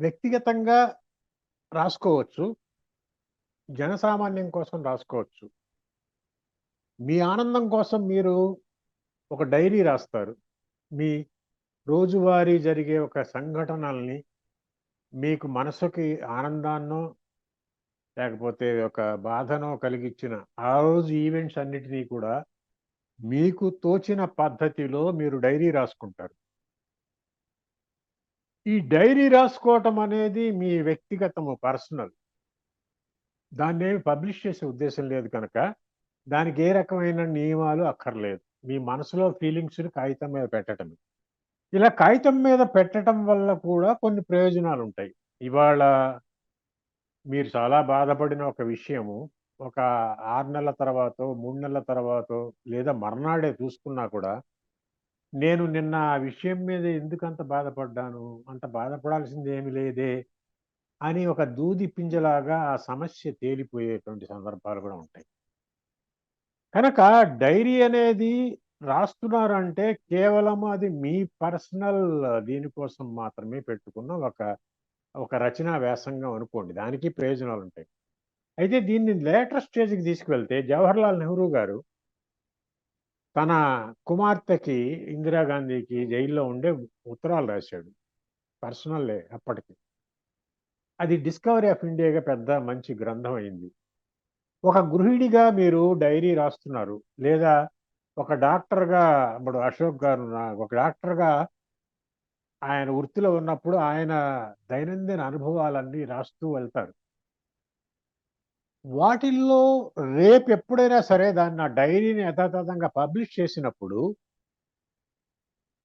వ్యక్తిగతంగా రాసుకోవచ్చు. జనసామాన్యం కోసం రాసుకోవచ్చు. మీ ఆనందం కోసం మీరు ఒక డైరీ రాస్తారు. మీ రోజువారీ జరిగే ఒక సంఘటనల్ని మీకు మనసుకి ఆనందాన్నో లేకపోతే ఒక బాధనో కలిగించిన ఆ రోజు ఈవెంట్స్ అన్నిటినీ కూడా మీకు తోచిన పద్ధతిలో మీరు డైరీ రాసుకుంటారు. ఈ డైరీ రాసుకోవటం అనేది మీ వ్యక్తిగతము పర్సనల్. దాన్ని ఏమి పబ్లిష్ చేసే ఉద్దేశం లేదు కనుక దానికి ఏ రకమైన నియమాలు అక్కర్లేదు. మీ మనసులో ఫీలింగ్స్ని కాగితం మీద పెట్టడం ఇలా కాగితం మీద పెట్టడం వల్ల కూడా కొన్ని ప్రయోజనాలు ఉంటాయి ఇవాళ మీరు చాలా బాధపడిన ఒక విషయము ఒక ఆరు నెలల తర్వాత మూడు నెలల తర్వాత లేదా మర్నాడే చూసుకున్నా కూడా నేను నిన్న ఆ విషయం మీద ఎందుకు అంత బాధపడ్డాను? అంత బాధపడాల్సింది ఏమి లేదే అని ఒక దూది పింజలాగా ఆ సమస్య తేలిపోయేటువంటి సందర్భాలు కూడా ఉంటాయి. కనుక డైరీ అనేది రాస్తున్నారంటే కేవలం అది మీ పర్సనల్ దీనికోసం మాత్రమే పెట్టుకున్న ఒక ఒక రచనా వ్యాసంగం అనుకోండి. దానికి ప్రయోజనాలు ఉంటాయి అయితే దీన్ని లేటర్ స్టేజ్కి తీసుకువెళ్తే జవహర్లాల్ నెహ్రూ గారు తన కుమార్తెకి ఇందిరాగాంధీకి జైల్లో ఉండే ఉత్తరాలు రాశాడు. పర్సనల్లే అప్పటికి. అది డిస్కవరీ ఆఫ్ ఇండియాగా పెద్ద మంచి గ్రంథం అయింది. ఒక గృహిణిగా మీరు డైరీ రాస్తున్నారు. లేదా ఒక డాక్టర్గా ఇప్పుడు అశోక్ గారు ఒక డాక్టర్గా ఆయన వృత్తిలో ఉన్నప్పుడు ఆయన దైనందిన అనుభవాలన్నీ రాస్తూ వెళ్తారు. వాటిల్లో రేపు ఎప్పుడైనా సరే దాన్ని నా డైరీని యథాతథంగా పబ్లిష్ చేసినప్పుడు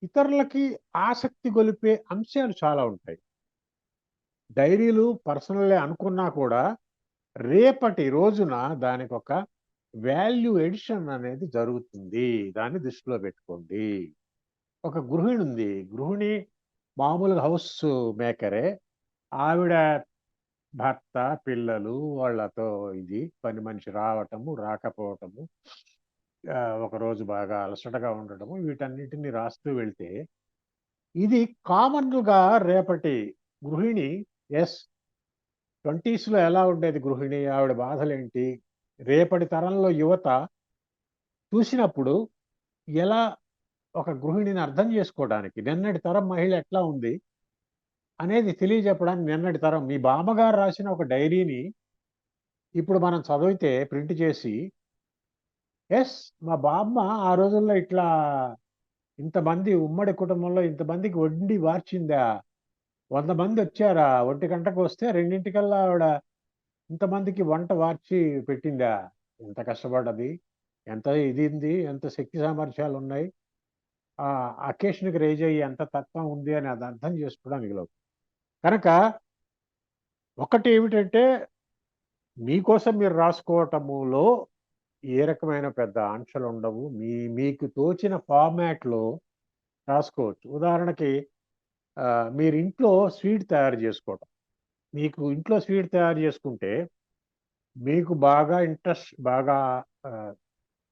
ఇతరులకి ఆసక్తి గొలిపే అంశాలు చాలా ఉంటాయి. డైరీలు పర్సనల్లే అనుకున్నా కూడా రేపటి రోజున దానికి ఒక వాల్యూ ఎడిషన్ అనేది జరుగుతుంది. దాన్ని దృష్టిలో పెట్టుకోండి. ఒక గృహిణి ఉంది. గృహిణి మామూలుగా హౌస్ మేకరే. ఆవిడ భర్త పిల్లలు వాళ్ళతో ఇది పని మనిషి రావటము రాకపోవటము ఒకరోజు ఒక రోజు బాగా అలసటగా ఉండటము వీటన్నిటిని రాస్తూ వెళ్తే ఇది కామన్గా రేపటి గృహిణి ఎస్ ట్వంటీస్లో ఎలా ఉండేది గృహిణి? ఆవిడ బాధలేంటి? రేపటి తరంలో యువత చూసినప్పుడు ఎలా ఒక గృహిణిని అర్థం చేసుకోవడానికి? నిన్నటి తరం మహిళ ఎట్లా ఉంది? అనేది తెలియజెప్పడానికి నిన్నటి తరం మీ బామ్మగారు రాసిన ఒక డైరీని ఇప్పుడు మనం చదివితే ప్రింట్ చేసి ఎస్ మా బామ్మ ఆ రోజుల్లో ఇట్లా ఇంతమంది ఉమ్మడి కుటుంబంలో ఇంతమందికి వండి వార్చిందా? వంద మంది వచ్చారా? ఒంటి గంటకు వస్తే రెండింటికల్లా ఆవిడ ఇంతమందికి వంట వార్చి పెట్టిందా? ఎంత కష్టపడ్డది? ఎంత ఇదింది? ఎంత శక్తి సామర్థ్యాలు ఉన్నాయి ఆ అకేషన్కి రేజ్ అయ్యి ఎంత తత్వం ఉంది అని అది అర్థం చేసుకోవడానికి లోపు కనుక ఒకటి ఏమిటంటే మీకోసం మీరు రాసుకోవటములో ఏ రకమైన పెద్ద ఆంక్షలు ఉండవు మీ మీకు తోచిన ఫార్మాట్లో రాసుకోవచ్చు. ఉదాహరణకి మీరు ఇంట్లో స్వీట్ తయారు చేసుకోవటం. మీకు ఇంట్లో స్వీట్ తయారు చేసుకుంటే మీకు బాగా ఇంట్రెస్ట్ బాగా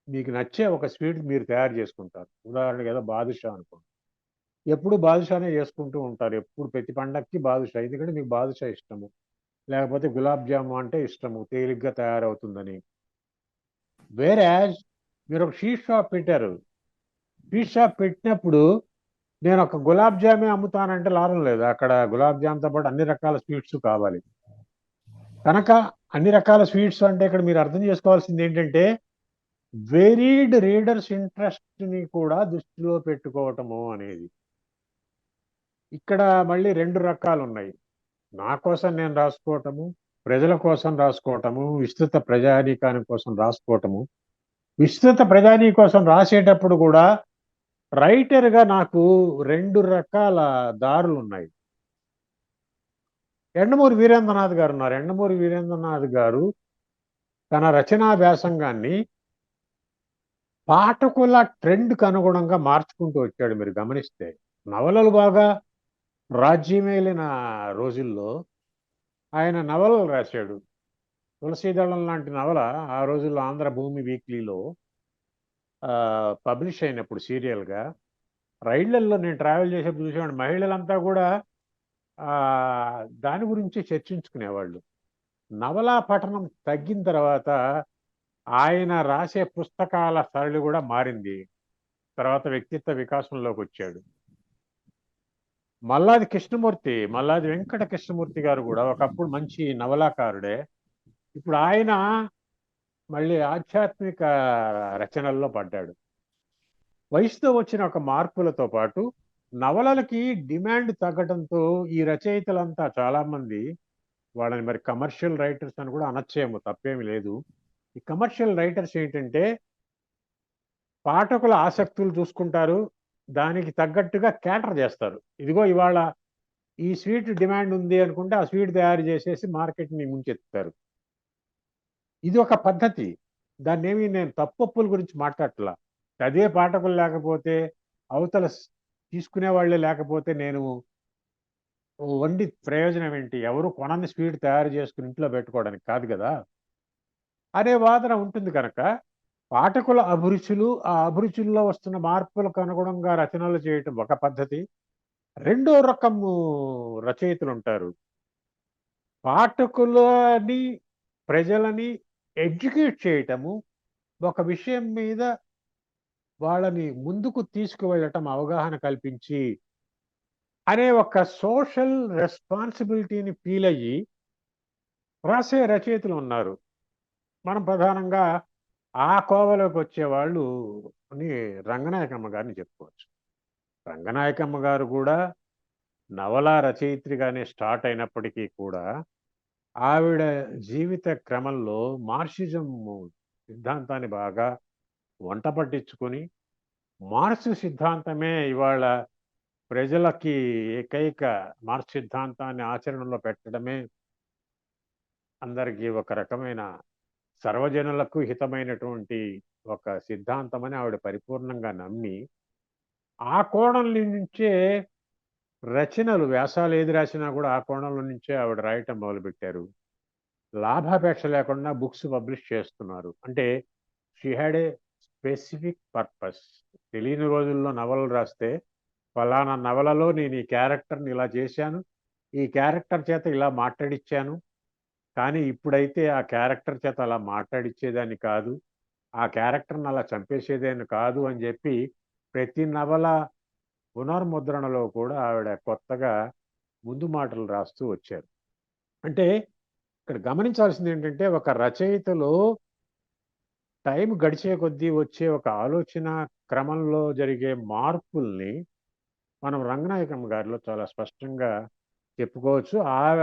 మీకు నచ్చే ఒక స్వీట్ మీరు తయారు చేసుకుంటారు. ఉదాహరణకి ఏదో బాదుషా అనుకోండి. ఎప్పుడు బాదుషానే చేసుకుంటూ ఉంటారు. ఎప్పుడు ప్రతి పండక్కి బాదుషా. ఎందుకంటే మీకు బాదుషా ఇష్టము. లేకపోతే గులాబ్ జాము అంటే ఇష్టము. తేలిగ్గా తయారవుతుందని. వేరే మీరు ఒక షీట్ షాప్ పెట్టారు. షీట్ షాప్ పెట్టినప్పుడు నేను ఒక గులాబ్ జామే అమ్ముతానంటే లాభం లేదు. అక్కడ గులాబ్ జామ్తో పాటు అన్ని రకాల స్వీట్స్ కావాలి. కనుక అన్ని రకాల స్వీట్స్ అంటే ఇక్కడ మీరు అర్థం చేసుకోవాల్సింది ఏంటంటే వేరీడ్ రీడర్స్ ఇంట్రెస్ట్ని కూడా దృష్టిలో పెట్టుకోవటము అనేది. ఇక్కడ మళ్ళీ రెండు రకాలు ఉన్నాయి నా కోసం నేను రాసుకోవటము ప్రజల కోసం రాసుకోవటము విస్తృత ప్రజానీకాని కోసం రాసుకోవటము. విస్తృత ప్రజానీ కోసం రాసేటప్పుడు కూడా రైటర్గా నాకు రెండు రకాల దారులు ఉన్నాయి ఎండమూరి వీరేంద్రనాథ్ గారు ఉన్నారు. ఎండమూరి వీరేంద్రనాథ్ గారు తన రచనా వ్యాసంగాన్ని పాఠకుల ట్రెండ్కి అనుగుణంగా మార్చుకుంటూ వచ్చాడు మీరు గమనిస్తే. నవలలు బాగా రాజ్యమేలిన రోజుల్లో ఆయన నవలలు రాశాడు తులసీదళం లాంటి నవల ఆ రోజుల్లో ఆంధ్ర భూమి వీక్లీలో పబ్లిష్ అయినప్పుడు సీరియల్గా రైళ్ళల్లో నేను ట్రావెల్ చేసేప్పుడు చూసేవాడు మహిళలంతా కూడా దాని గురించి చర్చించుకునేవాళ్ళు. నవలా పఠనం తగ్గిన తర్వాత ఆయన రాసే పుస్తకాల సరళి కూడా మారింది. తర్వాత వ్యక్తిత్వ వికాసంలోకి వచ్చాడు మల్లాది కృష్ణమూర్తి, మల్లాది వెంకట కృష్ణమూర్తి గారు కూడా ఒకప్పుడు మంచి నవలాకారుడే. ఇప్పుడు ఆయన మళ్ళీ ఆధ్యాత్మిక రచనల్లో పడ్డాడు. వయసుతో వచ్చిన ఒక మార్పులతో పాటు నవలలకి డిమాండ్ తగ్గడంతో ఈ రచయితలంతా చాలామంది వాళ్ళని మరి కమర్షియల్ రైటర్స్ అని కూడా అనొచ్చేమో తప్పేమి లేదు. ఈ కమర్షియల్ రైటర్స్ ఏంటంటే పాఠకుల ఆసక్తులు చూసుకుంటారు. దానికి తగ్గట్టుగా క్యాటర్ చేస్తారు. ఇదిగో ఇవాళ ఈ స్వీట్ డిమాండ్ ఉంది అనుకుంటే ఆ స్వీట్ తయారు చేసేసి మార్కెట్‌ని ముంచెత్తుతారు. ఇది ఒక పద్ధతి. దాన్ని ఏమి నేను తప్పప్పుల గురించి మాట్లాడట్లా. అదే పాఠకులు లేకపోతే, అవతల తీసుకునే వాళ్ళే లేకపోతే నేను వండి ప్రయోజనం ఏంటి? ఎవరు కొనని స్వీట్ తయారు చేసుకుని ఇంట్లో పెట్టుకోవడానికి కాదు కదా అనే వాదన ఉంటుంది కనుక, పాఠకుల అభిరుచులు, ఆ అభిరుచుల్లో వస్తున్న మార్పులకు అనుగుణంగా రచనలు చేయటం ఒక పద్ధతి. రెండో రకము రచయితలు ఉంటారు పాఠకులని, ప్రజలని ఎడ్యుకేట్ చేయటము, ఒక విషయం మీద వాళ్ళని ముందుకు తీసుకువెళ్ళటం అవగాహన కల్పించి అనే ఒక సోషల్ రెస్పాన్సిబిలిటీని ఫీల్ అయ్యి రాసే రచయితలు ఉన్నారు. మనం ప్రధానంగా ఆ కోవలోకి వచ్చేవాళ్ళు అని రంగనాయకమ్మ గారిని చెప్పుకోవచ్చు. రంగనాయకమ్మ గారు కూడా నవలా రచయిత్రిగానే స్టార్ట్ అయినప్పటికీ కూడా, ఆవిడ జీవిత క్రమంలో మార్క్సిజం సిద్ధాంతాన్ని బాగా వంట పట్టించుకొని, మార్క్స్ సిద్ధాంతమే ఇవాళ ప్రజలకి ఏకైక మార్క్స్ సిద్ధాంతాన్ని ఆచరణలో పెట్టడమే అందరికీ ఒక రకమైన సర్వజనులకు హితమైనటువంటి ఒక సిద్ధాంతమని ఆవిడ పరిపూర్ణంగా నమ్మి, ఆ కోణం నుంచే రచనలు వ్యాసాలు ఏది రాసినా కూడా ఆ కోణంలో నుంచే ఆవిడ రాయటం మొదలుపెట్టారు. లాభాపేక్ష లేకుండా బుక్స్ పబ్లిష్ చేస్తున్నారు. అంటే she had a specific purpose. తెలియని రోజుల్లో నవలలు రాస్తే, ఫలానా నవలలో నేను ఈ క్యారెక్టర్‌ని ఇలా చేశాను. ఈ క్యారెక్టర్ చేత ఇలా మాట్లాడిచ్చాను. కానీ ఇప్పుడైతే ఆ క్యారెక్టర్ చేత అలా మాట్లాడిచ్చేదాన్ని కాదు. ఆ క్యారెక్టర్‌ని అలా చంపేసేదాన్ని కాదు అని చెప్పి ప్రతి నవల పునర్ముద్రణలో కూడా ఆవిడ కొత్తగా ముందు మాటలు రాస్తూ వచ్చారు. అంటే ఇక్కడ గమనించాల్సింది ఏంటంటే ఒక రచయితలో టైం గడిచే కొద్దీ వచ్చే ఒక ఆలోచన క్రమంలో జరిగే మార్పుల్ని మనం రంగనాయకమ్మ గారిలో చాలా స్పష్టంగా చెప్పుకోవచ్చు. ఆవ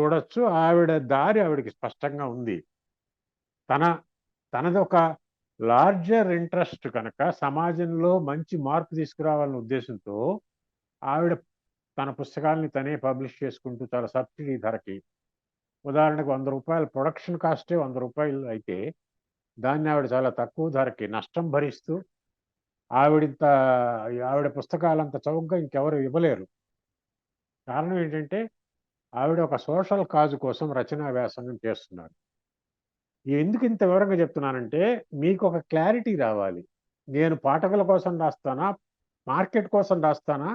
చూడొచ్చు. ఆవిడ దారి ఆవిడకి స్పష్టంగా ఉంది. తన తనదొక లార్జర్ ఇంట్రెస్ట్ కనుక సమాజంలో మంచి మార్పు తీసుకురావాలనే ఉద్దేశంతో ఆవిడ తన పుస్తకాల్ని తనే పబ్లిష్ చేసుకుంటూ చాలా సబ్సిడీ ధరకి ఉదాహరణకు వంద రూపాయల ప్రొడక్షన్ కాస్టే వంద రూపాయలు అయితే, దాన్ని ఆవిడ చాలా తక్కువ ధరకి నష్టం భరిస్తూ ఆవిడంత ఆవిడ పుస్తకాలంత చౌకగా ఇంకెవరు ఇవ్వలేరు. కారణం ఏంటంటే, ఆవిడ ఒక సోషల్ కాజ్ కోసం రచనా వ్యాసంగం చేస్తున్నారు. ఎందుకు ఇంత వివరంగా చెప్తున్నానంటే, మీకు ఒక క్లారిటీ రావాలి. నేను పాఠకుల కోసం రాస్తానా? మార్కెట్ కోసం రాస్తానా?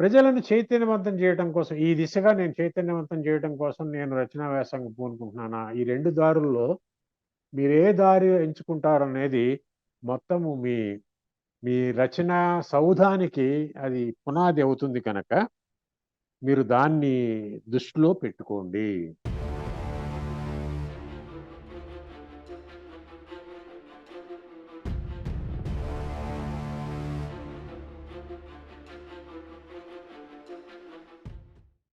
ప్రజలను చైతన్యవంతం చేయటం కోసం, ఈ దిశగా నేను చైతన్యవంతం చేయటం కోసం నేను రచనా వ్యాసంగం పూనుకుంటున్నానా? ఈ రెండు దారుల్లో మీరు ఏ దారి ఎంచుకుంటారనేది మొత్తము మీ మీ రచనా సౌధానికి అది పునాది అవుతుంది కనుక, మీరు దాన్ని దృష్టిలో పెట్టుకోండి.